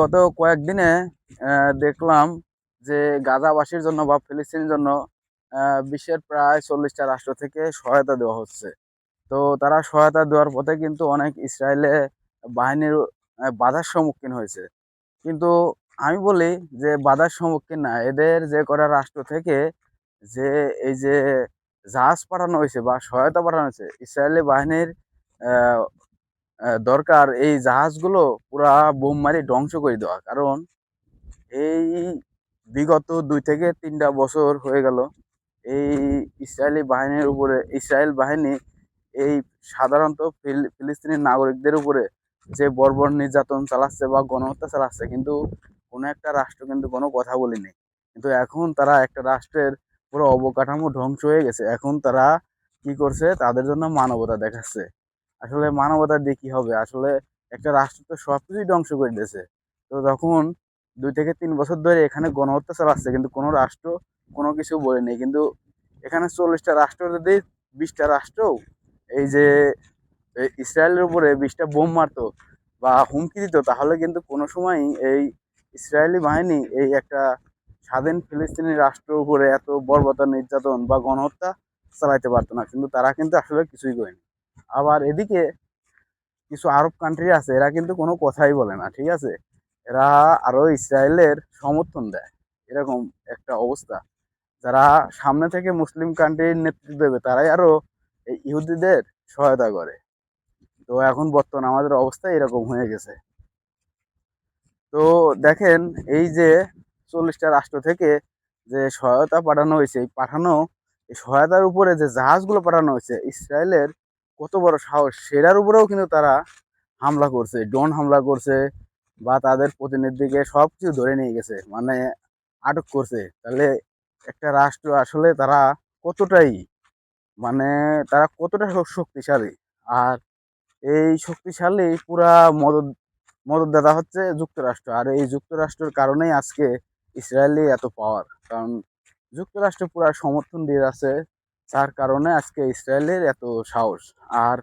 গত কয়েকদিনে দেখলাম যে গাজাবাসীর জন্য বা ফিলিস্তিনের জন্য বিশ্বের প্রায় চল্লিশটা রাষ্ট্র থেকে সহায়তা দেওয়া হচ্ছে। তো তারা সহায়তা দেওয়ার পথে কিন্তু অনেক ইসরায়েলে বাহিনীর বাধার সম্মুখীন হয়েছে। কিন্তু আমি বলি যে বাধার সম্মুখীন না, এদের যে কটা রাষ্ট্র থেকে যে এই যে জাহাজ পাঠানো হয়েছে বা সহায়তা পাঠানো হয়েছে, ইসরায়েলি বাহিনীর দরকার এই জাহাজগুলো পুরা বোম মারি ধ্বংস করে দেওয়া। কারণ এই বিগত দুই থেকে তিনটা বছর হয়ে গেল, এই ইসরায়েলি বাহিনীর উপরে, ইসরায়েল বাহিনী এই সাধারণত ফিল- ফিলিস্তিনি নাগরিকদের উপরে যে বর্বর নির্যাতন চালাচ্ছে বা গণহত্যা চালাচ্ছে, কিন্তু কোনো একটা রাষ্ট্র কিন্তু কোনো কথা বলিনি। কিন্তু এখন তারা একটা রাষ্ট্রের পুরো অবকাঠামো ধ্বংস হয়ে গেছে। এখন তারা কি করছে? তাদের জন্য মানবতা দেখাচ্ছে। আসলে মানবতার দিয়ে কি হবে? আসলে একটা রাষ্ট্র তো সবকিছুই ধ্বংস করে দিয়েছে। তো তখন দুই থেকে তিন বছর ধরে এখানে গণহত্যা চালাচ্ছে, কিন্তু কোনো রাষ্ট্র কোনো কিছু বলেনি কিন্তু এখানে চল্লিশটা রাষ্ট্র, যদি বিশটা রাষ্ট্র এই যে ইসরায়েলের উপরে বিশটা বোম মারতো বা হুমকি দিত, তাহলে কিন্তু কোনো সময় এই ইসরায়েলি বাহিনী এই একটা স্বাধীন ফিলিস্তিনি রাষ্ট্র উপরে এত বর্বরতা, নির্যাতন বা গণহত্যা চালাইতে পারতো না। কিন্তু তারা কিন্তু আসলে কিছুই করেনি। আবার এদিকে কিছু আরব কান্ট্রি আছে, এরা কিন্তু কোনো কথাই বলে না, ঠিক আছে? এরা আরও ইসরায়েলের সমর্থন দেয়, এরকম একটা অবস্থা। যারা সামনে থেকে মুসলিম কান্ট্রির নেতৃত্ব দেবে, তারাই আরও এই ইহুদিদের সহায়তা করে। তো এখন বর্তমান আমাদের অবস্থা এরকম হয়ে গেছে। তো দেখেন, এই যে চল্লিশটা রাষ্ট্র থেকে যে সহায়তা পাঠানো হয়েছে পাঠানো, এই সহায়তার উপরে যে জাহাজগুলো পাঠানো হয়েছে, ইসরায়েলের কত বড় সাহস। সেটার উপরেও কিন্তু তারা হামলা করছে, ড্রোন হামলা করছে বা তাদের প্রতিনিধিকে সব কিছু ধরে নিয়ে গেছে মানে আটক করছে। তাহলে একটা রাষ্ট্র আসলে তারা কতটাই মানে তারা কতটা শক্তিশালী? আর এই শক্তিশালী পুরা মদত, মদতদাতা হচ্ছে যুক্তরাষ্ট্র। আর এই যুক্তরাষ্ট্রের কারণেই আজকে ইসরায়েলি এত পাওয়ার কারণ যুক্তরাষ্ট্র পুরা সমর্থন দিয়ে আছে যার কারণে আজকে ইসরায়েলের এত সাহস। আর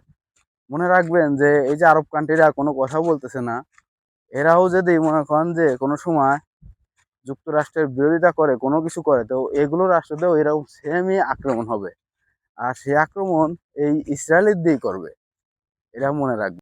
মনে রাখবেন যে, এই যে আরব কান্ট্রিরা কোনো কথা বলতেছে না, এরাও যদি মনে করেন যে, কোনো সময় যুক্তরাষ্ট্রের বিরোধিতা করে, কোনো কিছু করে, তো এগুলো রাষ্ট্রতেও এরকম সেমই আক্রমণ হবে। আর সেই আক্রমণ এই ইসরায়েলের দিয়েই করবে, এরা মনে রাখবে।